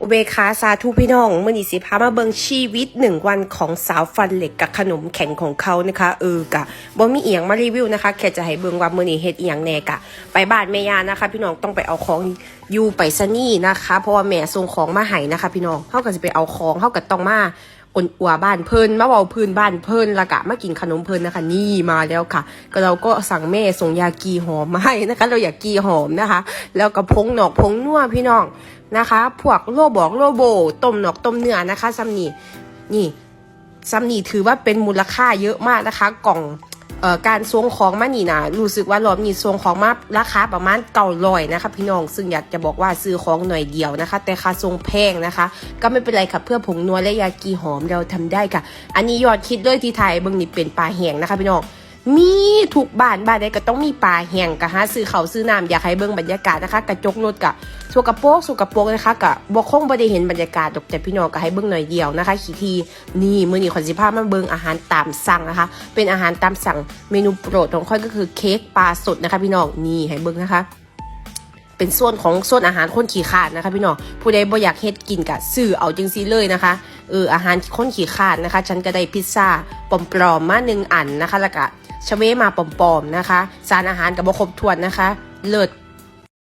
อุเบคาสาธุพี่น้องมื่อนี้สิพามาเบิงชีวิตหนึ่งวันของสาวฟันเหล็กกับขนมแข็งของเขานะคะเออกะบ่มีเอียงมารีวิวนะคะแค่จะให้เบิงว่ามื่อนี้เฮ็ดเอียงแน่กะ ไปบ้านแม่ยานะคะ พี่น้องต้องไปเอาของอยู่ไปซนี่นะคะ เพราะว่าแม่ส่งของมาให้นะคะ พี่น้องเขาก็จะไปเอาของเขาก็ต้องมา อนอัวบ้านเพิ่นมาเว้าพื้นบ้านเพิ่นละกะมากินขนมเพิ่นนะคะ นี่มาแล้วค่ะ ก็เราก็สั่งแม่ส่งยากีหอมมาให้นะคะ เราอยากกีหอมนะคะ แล้วก็พงหนอกพงนัวพี่น้องนะคะ พวกโลบอกโลโบต้มหนอกต้มเนื้อนะคะซัมนี่นี่ซัมนี่ถือว่าเป็นมูลค่าเยอะมากนะคะ กล่อง การส่งของมานี่นะรู้สึกว่ารอบนี้ส่งของมาราคาประมาณเก่าลอยนะคะพี่น้องซึ่งอยากจะบอกว่าซื้อของหน่อยเดียวนะคะ แต่ค่าทรงแพงนะคะ ก็ไม่เป็นไรค่ะเพื่อผงนัวและยากีหอมเราทำได้ค่ะ อันนี้ยอดคิดด้วยที่ไทยเบิ่งนี่เป็นปลาแห้งนะคะพี่น้อง มีทุกบ้านบ้านใดก็ต้องมีปลาแห้งกะฮะซื้อเขาซื้อน้ำอยากให้เบิ่งบรรยากาศนะคะกระจกรถกะสกโปกสกโปกนะคะกะบ่คงบ่ได้เห็นบรรยากาศดอกแต่พี่น้องก็ให้เบิ่งหน่อยเดียวนะคะขีทีนี่มื้อนี้ขอสิพามาเบิ่งอาหารตามสั่งนะคะ เป็นอาหารตามสั่งเมนูโปรดของค่อยก็คือเค้กปลาสดนะคะ พี่น้องนี่ให้เบิ่งนะคะ เป็นส่วนของส่วนอาหารคนขี่ขาดนะคะพี่น้องผู้ใดบ่อยากเฮ็ดกินกะซื้อเอาจังซี่เลยนะคะเอออาหารคนขี่ขาดนะคะ ฉันก็ได้พิซซ่าปลอมๆมาหนึ่งอันนะคะแล้วก็ชเวมาปลอมๆนะคะ สารอาหารกับบ่ครบถ้วนนะคะ เลิศ